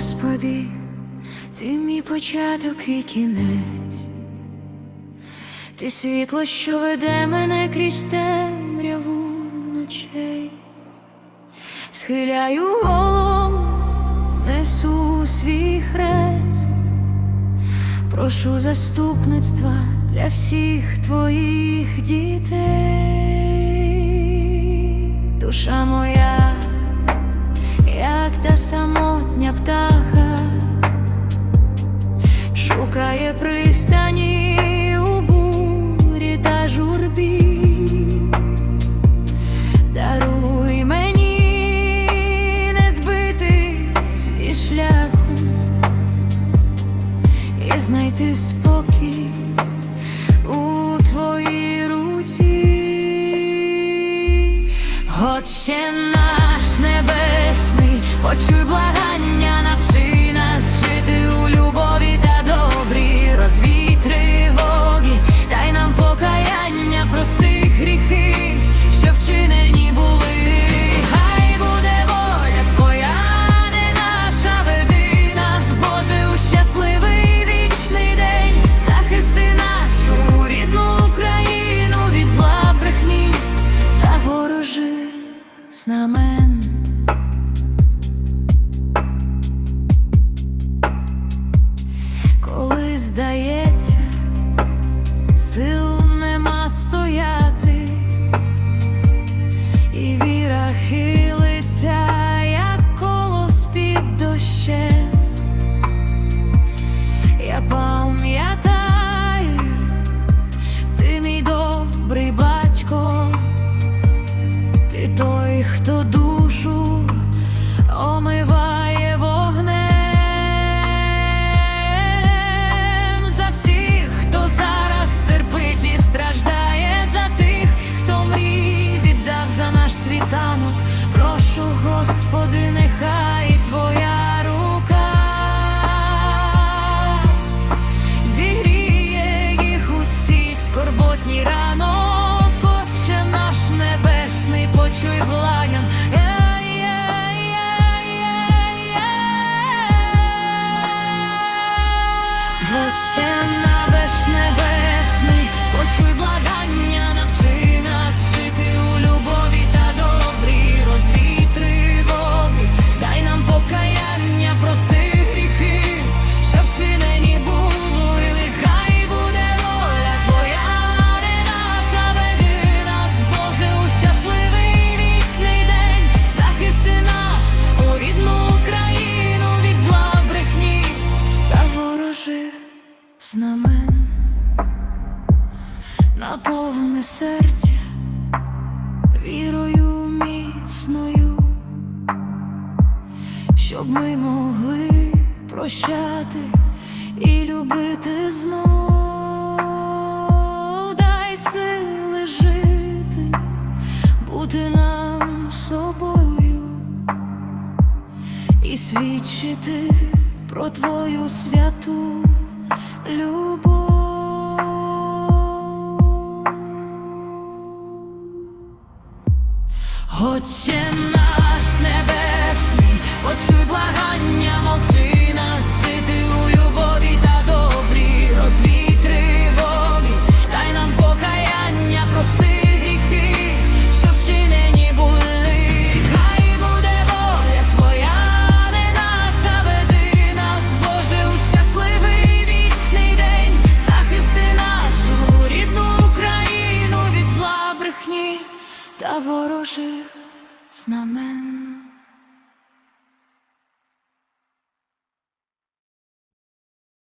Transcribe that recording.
Господи, ти мій початок і кінець, ти світло, що веде мене крізь темряву ночей, схиляю голову, несу свій хрест, прошу заступництва для всіх твоїх дітей, душа моя як та самотня птаха, знайти спокій у твоїй руці. Отче наш небесний, почуй благання, навчи нас жити у почуй благан. Отче наш небесний, наповни серця вірою міцною, щоб ми могли прощати і любити знов, дай сили жити, бути нам собою і свідчити про твою святу любов. Отче наш небесний, почуй благання, мовчи нас жити у любові та добрі, розвій тривоги, дай нам покаяння, прости гріхи, що вчинені були. Хай буде воля твоя, не наша, веди нас, Боже, у щасливий вічний день, захисти нашу рідну Україну від зла брехні та ворожих Snowman.